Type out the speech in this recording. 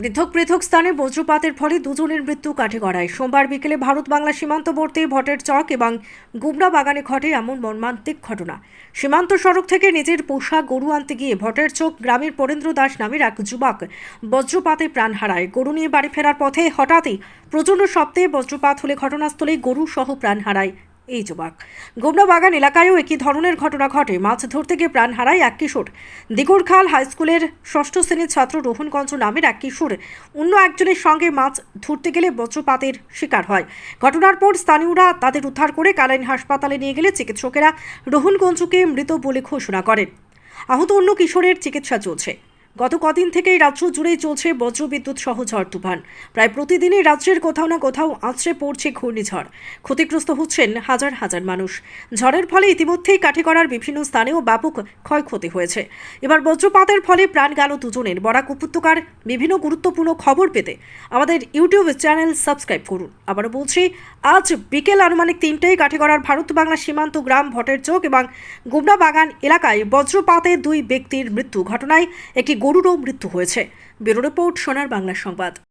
পৃথক পৃথক স্থানে বজ্রপাতের ফলে দুজনের মৃত্যু কাঠিগড়ায় সোমবার বিকেলে ভারত বাংলা সীমান্তবর্তী ভটের চক এবং গুমরা বাগানে ঘটে এমন মর্মান্তিক ঘটনা। সীমান্ত সড়ক থেকে নিজের পোষা গরু আনতে গিয়ে ভটের চক গ্রামের পরেন্দ্র দাস নামের এক যুবক বজ্রপাতে প্রাণ হারায়। গরু নিয়ে বাড়ি ফেরার পথে হঠাৎই প্রচণ্ড শব্দে বজ্রপাত হলে ঘটনাস্থলে গরু সহ প্রাণ হারায়। এই যুবক। গোমরা বাগান এলাকায়ও একই ধরনের ঘটনা ঘটে। মাছ ধরতে গিয়ে প্রাণ হারায় এক কিশোর। দিগরখাল হাই স্কুলের ষষ্ঠ শ্রেণির ছাত্র রোহনগঞ্জ নামের এক কিশোর। অন্য একজনের সঙ্গে মাছ ধরতে গেলে বজ্রপাতের শিকার হয়। ঘটনার পর স্থানীয়রা তাদের উদ্ধার করে কালাইন হাসপাতালে নিয়ে গেলে চিকিৎসকেরা রোহনগঞ্জকে মৃত বলে ঘোষণা করেন। আহত অন্য কিশোরের চিকিৎসা চলছে। গত কদিন থেকেই রাজ্য জুড়েই চলছে বজ্রবিদ্যুৎ সহ ঝড় তুফান। প্রায় প্রতিদিনই রাজ্যের কোথাও না কোথাও আছড়ে পড়ছে ঘূর্ণিঝড়। ক্ষতিগ্রস্ত হচ্ছেন হাজার হাজার মানুষ। ঝড়ের ফলে ইতিমধ্যেই কাঠিগড়ার বিভিন্ন স্থানেও ব্যাপক ক্ষয়ক্ষতি হয়েছে। এবার বজ্রপাতের ফলে প্রাণ গেল দুজনের। বরাক উপত্যকার বিভিন্ন গুরুত্বপূর্ণ খবর পেতে আমাদের ইউটিউব চ্যানেল সাবস্ক্রাইব করুন। আবারও বলছি, আজ বিকেল আনুমানিক তিনটেই কাঠিগড়ার ভারত বাংলা সীমান্ত গ্রাম ভটের চোখ এবং গুমরা বাগান এলাকায় বজ্রপাতে দুই ব্যক্তির মৃত্যু। ঘটনায় একটি গরুরও মৃত্যু হয়েছে। ব্যুরো রিপোর্ট সোনার বাংলা সংবাদ।